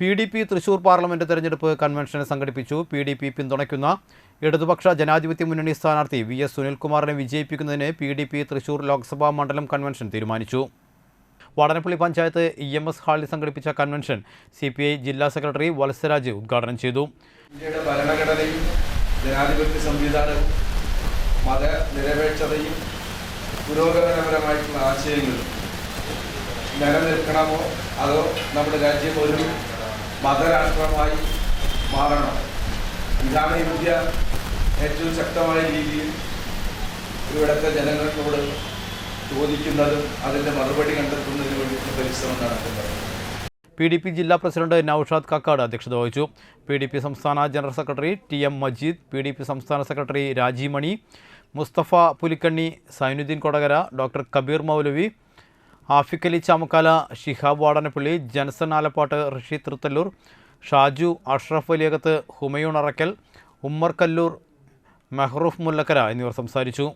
P D P Thrissur parliament തെരഞ്ഞെടുപ്പ് convention സംഘടിപ്പിച്ചു. P D P പിന്തുണയ്ക്കുന്ന ഇടതുപക്ഷ ജനാധിപത്യ മുന്നണി സ്ഥാനാർത്ഥി വി എസ് സുനിൽകുമാറിനെ വിജയിപ്പിക്കുന്നതിന് P D P Thrissur Lok Sabha മണ്ഡലം കൺവെൻഷൻ തീരുമാനിച്ചു. Vadanappally panchayat E M S ഹാളിൽ സംഘടിപ്പിച്ച കൺവെൻഷൻ സി പി ഐ ജില്ലാ സെക്രട്ടറി വത്സരാജ് ഉദ്ഘാടനം ചെയ്തു. ഇന്ത്യയുടെ ഭരണഘടനയും ജനാധിപത്യ സംവിധാനവും മതനിരപേക്ഷതയും പുരോഗമനപരമായിട്ടുള്ള ആശയങ്ങളും നിലനിൽക്കണമോ അതോ നമ്മുടെ രാജ്യം ഒരു മതരാഷ്ട്രമായി മാറണം. ഇതാണ് ഇന്ത്യ ഏറ്റവും ശക്തമായ രീതിയിൽ ഇവിടുത്തെ ജനങ്ങളോട് ചോദിക്കുന്നതും അതിന്റെ മറുപടി കണ്ടെത്തുന്നതിന് വേണ്ടിയിട്ട് പരിശ്രമം നടക്കുന്നത്. പി ഡി പി ജില്ലാ പ്രസിഡന്റ് നൌഷാദ് കക്കാട് അധ്യക്ഷത വഹിച്ചു. പി ഡി പി സംസ്ഥാന general secretary T M Majeed P D P സംസ്ഥാന സെക്രട്ടറി രാജീവ് മണി മുസ്തഫ പുലിക്കണ്ണി സൈനുദ്ദീൻ കൊടകര ഡോക്ടർ കബീർ മൗലവി ആഫിഖ് അലി ചാമക്കാല ഷിഹാബ് വാടനപ്പള്ളി ജനസൻ ആലപ്പാട്ട് ഋഷി തൃത്തല്ലൂർ ഷാജു അഷ്റഫ് വലിയകത്ത് ഹുമയൂൺ അറക്കൽ ഉമ്മർ കല്ലൂർ മെഹ്റൂഫ് മുല്ലക്കര എന്നിവർ സംസാരിച്ചു.